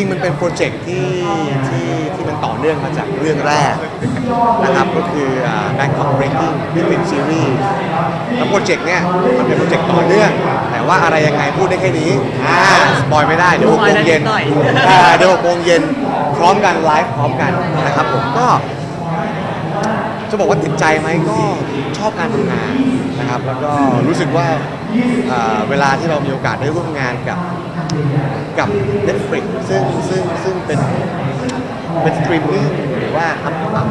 ริง ๆ มันเป็นโปรเจกต์ที่ที่ที่มันต่อเนื่องมาจากเรื่องแรกนะครับก็คืออ่า Bangkok Breaking ที่เป็นซีรีส์แล้วโปรเจกต์เนี่ยมันเป็นโปรเจกต์ต่อเนื่อง แต่ว่าอะไรยังไงพูดได้แค่นี้อ่าสปอยไม่ได้ เดี๋ยวหกโมงเย็นสปอยได้นิดหน่อยอ่าเดี๋ยวหกโมงเย็นพร้อมกันไลฟ์พร้อมกันนะครับผมก็จะบอกว่าติดใจไหมก็ชอบการทำงานนะครับ แล้วก็รู้สึกว่าเอ่อเวลาที่เรามีโอกาสได้ร่วมงานกับ กับ Netflix ซึ่งซึ่งซึ่งเป็นเป็นสตรีมมิ่งหรือว่า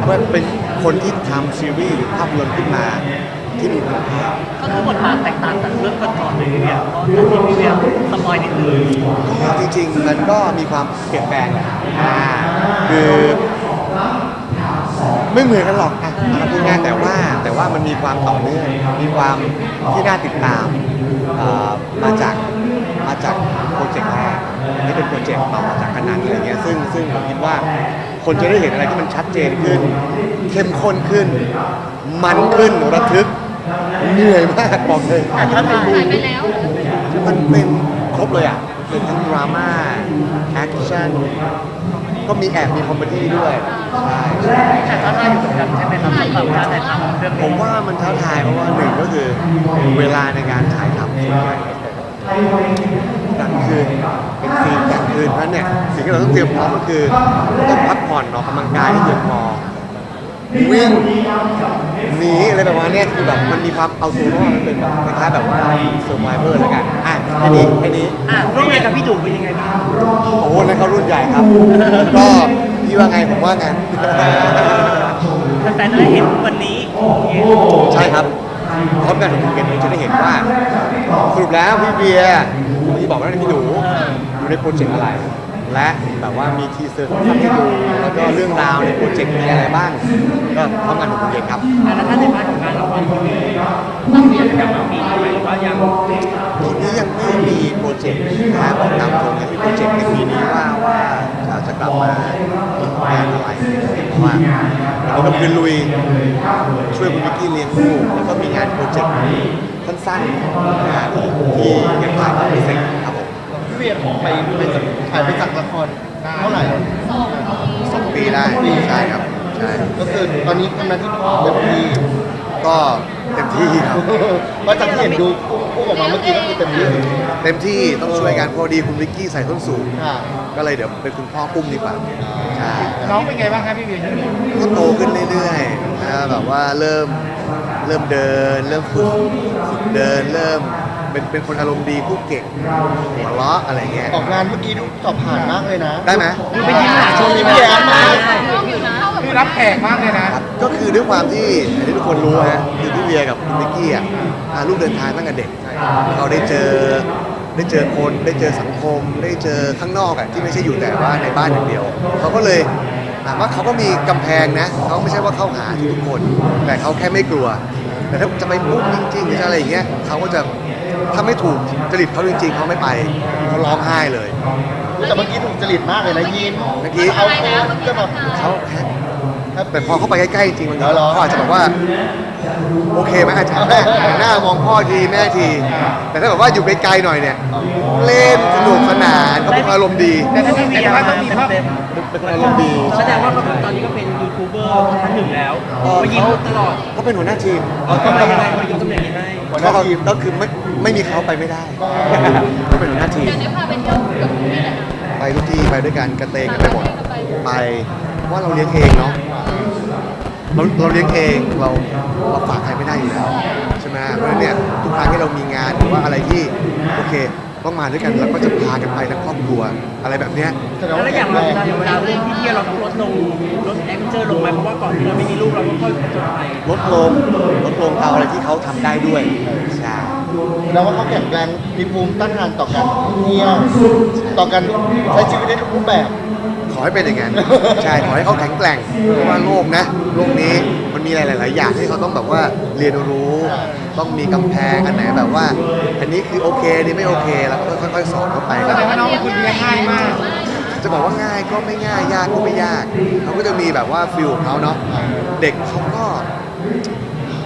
ว่าเป็นคนที่ทำซีรีส์หรือภาพยนตร์ขึ้นมาที่มีคุณภาพก็คือบทบาทแตกต่างจากเรื่องก่อนๆเลยเนี่ยก็ที่พี่เวียสปอยนิดนึงก็จริงๆ มันก็มีความเปลี่ยนแปลงแหละอ่าคือไม่เหมือนกันหรอกอะเอาพูดง่ายแต่ว่าแต่ว่ามันมีความต่อเนื่องมีความที่น่าติดตามเอ่อมาจาก มาจากโปรเจกต์แรกอันนี่เป็นโปรเจกต์ต่อมาจากขนาดอะไรเงี้ยซึ่งซึ่งผมคิดว่าคนจะได้เห็นอะไรที่มันชัดเจนขึ้น เข้มข้นขึ้น มันขึ้นระทึกเหนื่อยมากบอกเลยถ่ายไปแล้วเหรอมันเป็นครบเลยอะเป็นทั้งดราม่าแอคชั่นก็มีแอบมีคอมเมดี้ด้วยใช่แต่ท้าทายอยู่เหมือนกันใช่ไหมครับสำหรับการถ่ายทำเรื่องผนี้มว่ามันท้าทายเพราะว่าหนึ่งก็คือเวลาในการถ่ายทำส่วนใหญ่ กลางคืนเป็นซีนกลางคืนเพราะเนี่ยสิ่งที่เราต้องเตรียมพร้อมก็คือต้องพักผ่อนออกกำลังกายให้เพียงพอวิ่งหนีอะไรประมาณนี้คือแบบมันมีความเอาตัวรอดมันเป็นแบบคล้ายๆแบบว่าซอร์ไ v เวอร์แล้วกันอะแค่นี้แค่นี้อะร่วมงานกับพี่ดุเป็นยังไงบ้างโอ้โหนั่นเขารุ่นใหญ่ครับ ก็พี่ว่าไงผมว่างั้นแฟนๆจะได้เห็นวันนี้ใช่ครับพร้อมกันถึงเกมนี้จะได้เห็นว่า แล้วพี่เบียร์ที่บอกว่าพี่หนูอยู่ในโปรเจกต์อะไร และแบบว่ามีทีเซอร์สั้นๆให้ดูแล้วก็เรื่องราวในโปรเจกต์มีอะไรบ้าง ก็พร้อมกันถึงเกมครับ แล้วถ้าในพาร์ทของงานเราวันนี้ต้องมีกิจกรรมมีไหมว่ายังทีนี้ยังไม่มีโปรเจกต์นะบอกตามตรงนะที่โปรเจกต์ในปีนี้ว่าว่าจะจะกลับมาทำงานอะไรเพราะว่าเราก็คือลุยช่วยคุณวิกกี้เลี้ยงลูกแล้วก็มีงานโปรเจกต์ สั้นๆนะที่ยังถ่ายไม่เสร็จครับผมพี่เวียไปไปจากถ่ายไปจากละครเท่าไหร่สองปีได้ใช่ครับใช่ก็คือตอนนี้ทำหน้าที่เต็มที่ก็เต็มที่ครับเพราะจากที่เห็นดูพูดออกมาเมื่อกี้ก็คือเต็มที่เต็มที่ต้องช่วยกันพอดีคุณวิกกี้ใส่ส้นสูงค่ะก็เลยเดี๋ยวเป็นคุณพ่อปุ้มดีกว่าใช่น้องเป็นไงบ้างครับพี่เวียก็โตขึ้นเรื่อยๆนะแบบว่าเริ่ม เริ่มเดิน เริ่มฝึกฝึกเดินเริ่มเป็นเป็นคนอารมณ์ดีพูดเก่งหัวเราะอะไรเงี้ยออกงานเมื่อกี้ดูสอบผ่านมากเลยนะได้ไหมดูไปยิ้มหลานช่วงนี้พี่แย้มมากน้องอยู่นะเข้าแบบพี่รับแขกมากเลยนะครับก็คือด้วยความที่อย่างที่ทุกคนรู้ฮะคือพี่เวียกับคุณวิกกี้อะพาลูกเดินทางตั้งแต่เด็กเขาได้เจอได้เจอคนได้เจอสังคม ได้เจอข้างนอกอะที่ไม่ใช่อยู่แต่ว่าในบ้านอย่างเดียว เขาก็เลยถามว่าเขาก็มีกำแพงนะเขาไม่ใช่ว่าเข้าหาทุกคน แต่เขาแค่ไม่กลัว แต่ถ้าจะไปพูดจริงๆหรืออะไรอย่างเงี้ยเขาก็จะถ้าไม่ถูกจริตเขาจริงๆเขาไม่ไปเขาร้องไห้เลยแต่เมื่อกี้ถูกจริตมากเลยนะยิ้มเมื่อกี้เอาก็แบบเขาแค่ แต่พอเข้าไปใกล้ๆจริงๆบางทีเหรอเขาอาจจะแบบว่าโอเคไหมอาจจะแม่หน้ามองพ่อทีแม่ที แต่ถ้าแบบว่าอยู่ไกลๆหน่อยเนี่ย เล่นสนุกสนานเขาเป็นคนอารมณ์ดีแต่ถ้าพี่เวียต้องมีเต็มเป็นคนอารมณ์ดีแสดงว่าเขาตอนนี้ก็เป็นยูทูบเบอร์ท่านหนึ่งแล้วมายิ้มตลอดเขาเป็นหัวหน้าทีมเขาทำอะไรยังไงเขายกตำแหน่งยังไงหัวหน้าทีมก็คือไม่ไม่มีเขาไปไม่ได้เขาเป็นหัวหน้าทีมเดี๋ยวนี้พาไปเที่ยวกับพี่แหละไปทุกที่ไปด้วยกันกระเตงกันไปหมดไปเพราะ ว่าเราเลี้ยงเองเนาะเราเราเลี้ยงเองเราเราฝากใครไม่ได้อยู่แล้วใช่ไหมเพราะฉะนั้นเนี่ยทุกครั้งที่เรามีงานหรือว่าอะไรที่โอเคต้องมาด้วยกันเราก็จะพากันไปทั้งครอบครัวอะไรแบบเนี้ยแสดงว่าแล้วอย่างแข็เวงแรงลาอย่างเวลาเล่นที่เที่ยวเราต้องลดลงลดแอคเจอร์ลงไหมเพราะว่าก่อนที่เราไม่มีลูกเราก็ค่อยผจญภัยลดลงลดลงเอาอะไรที่เขาทำได้ด้วยใช่แสดงว่าเขาแข็งแรงมีภูมิต้านทานต่อการเที่ยวต่อการใช้ชีวิตได้ทุกรูปแบบข อให้เป็นอย่างนั้นใช่ขอให้เขาแข็งแกร่งเพราะว่าโลกนะโลกนี้มันมีหลาย ๆ อย่างที่เขาต้องแบบว่าเรียนรู้ ต้องมีกำแพงอันไหนแบบว่า อันนี้คือโอเคอันนี่ไม่โอเคแล้วก็ค่อย ๆ สอนเข้าไปแต่ว่าน้องคุณเลี้ยงง่ายมาก จะบอกว่าง่ายก็ไม่ง่ายยากก็ไม่ยากเขาก็จะมีแบบว่าฟิลของเขาเนาะเด็กเขาก็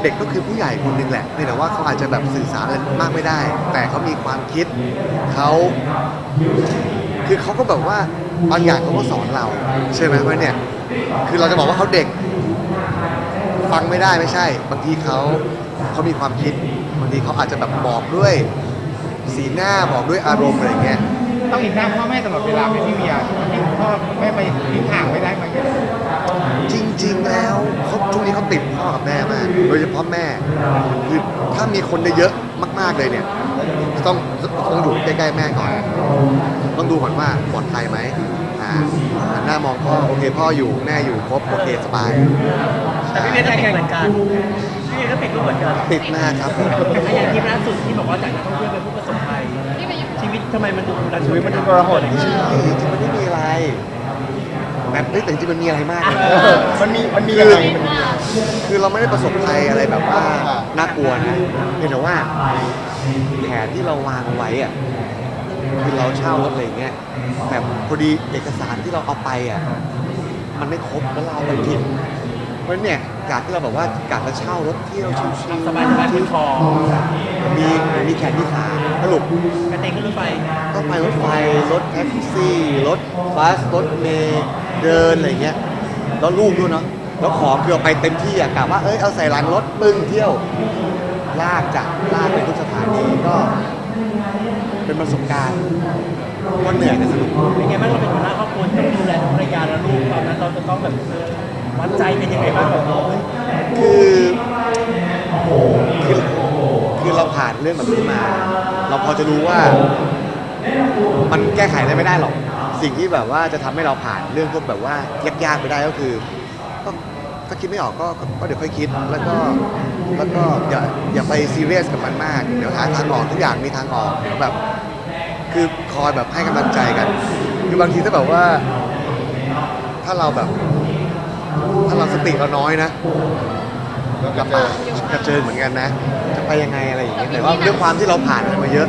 เด็กก็คือผู้ใหญ่คนหนึ่งแหละเพียงแต่ว่าเขาอาจจะแบบสื่อสารอะไรมากไม่ได้ แต่เขามีความคิดเขาคือเขาก็แบบว่า บางอย่างเขาก็สอนเราใช่ไหมเพราะเนี่ยคือเราจะบอกว่าเขาเด็ก ฟังไม่ได้ไม่ใช่ บางทีเขาเขามีความคิดบางทีเขาอาจจะแบบบอกด้วย สีหน้าบอกด้วยอารมณ์อะไรอย่างเงี้ยต้องเห็นหน้าพ่อแม่ตลอดเวลาไหมพี่เวียที่พ่อแม่ไปทิ้งห่างไม่ได้ไหมจริง ๆ แล้วเขาช่วงนี้เขาติด พ่อกับแม่มาก โดยเฉพาะแม่คือถ้ามีคนเยอะๆมาก ๆเลยเนี่ยต้องต้องอยู่ใกล้ๆแม่ก่อน ต้องดูก่อนว่าปลอดภัยไหมอ่าหันหน้ามองพ่อโอเคพ่ออยู่แม่อยู่ครบโอเคสบายแต่พี่เวียก็ติดเหมือนกันพี่เวียก็ติดรูปเหมือนกันติดมากครับผมอะอย่างทีมล่าสุดที่บอกว่าจากนักท่องเที่ยวเป็นผู้ประสบภัยที่ไปอยู่ชีวิตทำไมมันดูรันชีวิตมันดูกระหดจริงๆมันไม่มีอะไร แบบเฮ้ยแต่จริงๆมันมีอะไรมากเลยเอนะอมันมีมันมียังไงมันอ่าคือเราไม่ได้ประสบภัยอะไรแบบว่าน่ากลัวนะเพียงแต่ว่าแผนที่เราวางไว้อะคือเราเช่ารถอะไรอย่างเงี้ยแต่พอดีเอกสารที่เราเอาไปอะมันไม่ครบแล้วเราเอาไปผิด เพราะฉะนั้นเนี่ยการที่เราแบบว่ากาจะเช่ารถเที่ยวชิวสบายสบายพื้นคอๆมีมีแขนมีขาสรุปกระเตงขึ้นรถไฟต้องไปรถไฟรถแท็กซี่รถบัสรถเมล์เดินอะไรอย่างเงี้ยแล้วลูกด้วยเนาะแล้วของคือเอาไปเต็มที่อะกะว่าเอ้ยเอาใส่หลังรถปึ้งเที่ยวลากจากลากไปทุกสถานีก็เป็นประสบการณ์ก็เหนื่อยแต่สนุกเป็นไงบ้างเราเป็นหัวหน้าครอบครัวต้องดูแลทั้งภรรยาและลูกตอนนั้นเราจะต้องแบบ วัดใจกันยังไงบ้างแบบคือคือคือเราผ่านเรื่องแบบนี้มา เราพอจะรู้ว่า มันแก้ไขอะไรไม่ได้หรอก สิ่งที่แบบว่าจะทำให้เราผ่านเรื่องพวกแบบว่ายากๆไปได้ก็คือก็ถ้าคิดไม่ออกก็ก็ก็เดี๋ยวค่อยคิดแล้วก็แล้วก็อย่าอย่าไปซีเรียสกับมันมาก เดี๋ยวหาทางออกทุกอย่างมีทางออกเดี๋ยวแบบ คือคอยแบบให้กำลังใจกัน คือบางทีถ้าแบบว่า ถ้าเราแบบ ถ้าเราสติเราน้อยนะก็กับเจอกับเจอเหมือนกันนะ จะไปยังไงอะไรอย่างเงี้ยแต่ว่าด้วยความที่เราผ่านอะไรมาเยอะ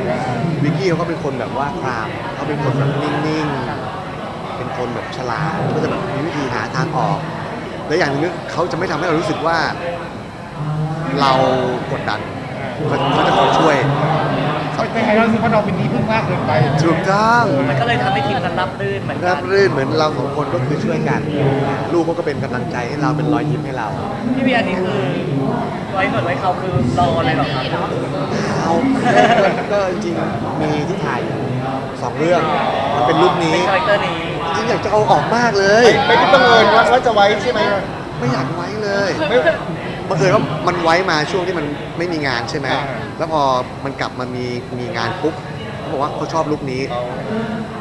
วิกกี้เขาก็เป็นคนแบบว่าครามเขาเป็นคนแบบนิ่งๆ เป็นคนแบบฉลาดก็จะแบบมีวิธีหาทางออก และอย่างหนึงคือเขาจะไม่ทำให้เรารู้สึกว่า เรากดดันเขาเขาจะคอยช่วย เขาเป็นไงเรารู้สึกว่าเราเป็นที่พึ่งมากเกินไปถูกต้องมันก็เลยทำให้ทีมนั้นรับรื่นเหมือนกัรันบรื่นเหมือนเราสองคนก็คือช่วยกัน ลูกเขาก็เป็นกำลังใจให้เราเป็นรอยยิ้มให้เราพี่เวียนี่คือไว้หนวดไว้เขาคือรออะไรหรอครับเอาก็จริงๆมีที่ถ่ายอยู่สองเรื่องมันเป็นรูปนี้เป็นคาแรคเตอร์นี้จริงๆอยากจะเอาออกมากเลยไม่ไม่ได้บังเอิญว่าว่าจะไว้ใช่ไหมไม่อยากไว้เลยไม่ บังเอิญว่ามันไว้มาช่วงที่มันไม่มีงานใช่ไหมอ่า แล้วพอมันกลับมามีมีงานปุ๊บเขาบอกว่าเขาชอบลุคนี้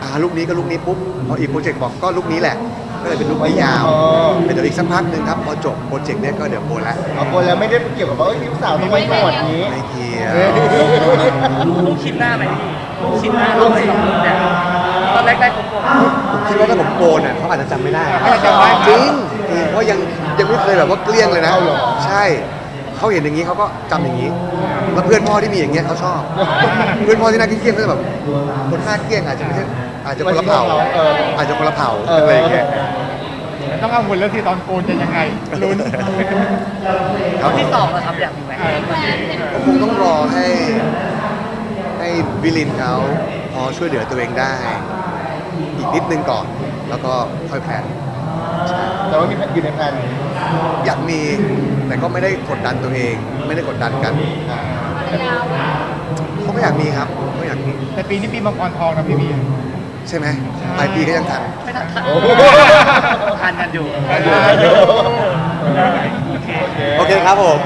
อ่าลุคนี้ก็ลุคนี้ปุ๊บพออีกโปรเจกต์บอกก็ลุคนี้แหละก็เลยเป็นลุคนี้ยาวอ๋อแต่เดี๋ยวอีกสักพักหนึ่งครับพอจบโปรเจกต์เนี้ยก็เดี๋ยวโอนละเอาคนแล้วไม่ได้เกี่ยวกับว่าเอ้ยนิ้วสาวต้องไว้หนวดนี้ไม่เกี่ยวลูกชิ้นหน้าไหมพี่ลูกชิ้นหน้าเราไม่สองลูกเนี่ยตอนแรกได้ผมบอกผมคิดว่าถ้าผมโกนอะเขาอาจจะจำไม่ได้เขาอาจจะจำได้จริงจริง เพราะยังยังไม่เคยแบบว่าเกลี้ยงเลยนะเอาเหรอใช่เขาเห็นอย่างนี้เขาก็จำอย่างนี้แล้วเพื่อนพ่อที่มีอย่างเงี้ยเขาชอบ เพื่อนพ่อที่หน้าเกลี้ยงๆก็จะแบบคนหน้าเกลี้ยงอาจจะไม่ใช่อาจจะคนละเผ่าเอออาจจะคนละเผ่าเอออ อะไรอย่างเงี้ยต้องกังวลเรื่องที่ตอนโกนจะยังไงลุ้นครับที่สองนะครับอยากมีไหมผมคงต้องรอให้ให้วิลินเขาพอช่วยเหลือตัวเองได้ อีกนิดนึงก่อน แล้วก็ค่อยแพลน แต่ว่ามีอยู่ในแผนอยากมีแต่ก็ไม่ได้กดดันตัวเอง ไม่ได้กดดันกันอ่าภรรยาว่าเขาก็อยากมีครับเขาอยากมีแต่ปีนี้ปีมังกรทองนะพี่เวียใช่ไหมปลายปีก็ยังทันไม่ทันโอ้โหทานกันอยู่ทานกันอยู่ โอเคโอเคครับผม